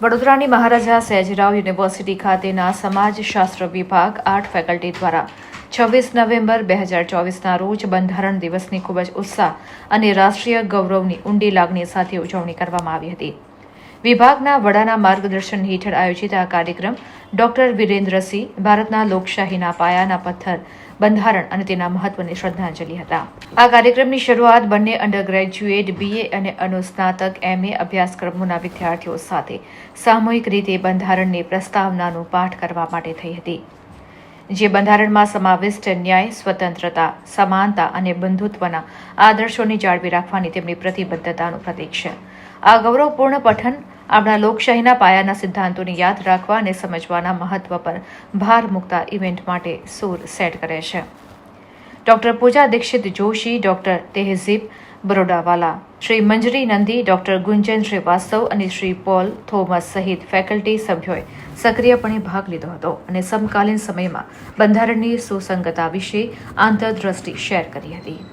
વડોદરાની મહારાજા સયાજીરાવ યુનિવર્સિટી ખાતેના સમાજશાસ્ત્ર વિભાગ આર્ટ ફેકલ્ટી દ્વારા છવ્વીસ નવેમ્બર બે હજાર ચોવીસના રોજ બંધારણ દિવસની ખૂબ જ ઉત્સાહ અને રાષ્ટ્રીય ગૌરવની ઊંડી લાગણી સાથે ઉજવણી કરવામાં આવી હતી. વિભાગના વડાના માર્ગદર્શન હેઠળ આયોજિત આ કાર્યક્રમ ડોક્ટર વિરેન્દ્રસિંહ ભારતના લોકશાહીના પાયાના પથ્થર, બંધારણ અને તેના મહત્વને શ્રદ્ધાંજલિ હતા. આ કાર્યક્રમની શરૂઆત બંને અંડર ગ્રેજ્યુએટ બીએ અને અનુસ્નાતક એમએ અભ્યાસક્રમોના વિદ્યાર્થીઓ સાથે સામૂહિક રીતે બંધારણની પ્રસ્તાવનાનું પાઠ કરવા માટે થઈ હતી. જે બંધારણમાં સમાવિષ્ટ ન્યાય, સ્વતંત્રતા, સમાનતા અને બંધુત્વના આદર્શોને જાળવી રાખવાની તેમની પ્રતિબદ્ધતાનું પ્રતીક છે. આ ગૌરવપૂર્ણ પઠન આપણા લોકશાહીના પાયાના સિદ્ધાંતોને યાદ રાખવા અને સમજવાના મહત્વ પર ભાર મૂકતા ઇવેન્ટ માટે સૂર સેટ કરે છે. Doctor Pooja Dixit Joshi, doctor Tehzeeb Barodawala, Shri Manjari Nandi, doctor Gunjan Srivastava અને શ્રી પોલ થોમસ સહિત ફેકલ્ટી સભ્યોએ સક્રિયપણે ભાગ લીધો હતો અને સમકાલીન સમયમાં બંધારણની સુસંગતા વિશે આંતરદ્રષ્ટિ શેર કરી હતી.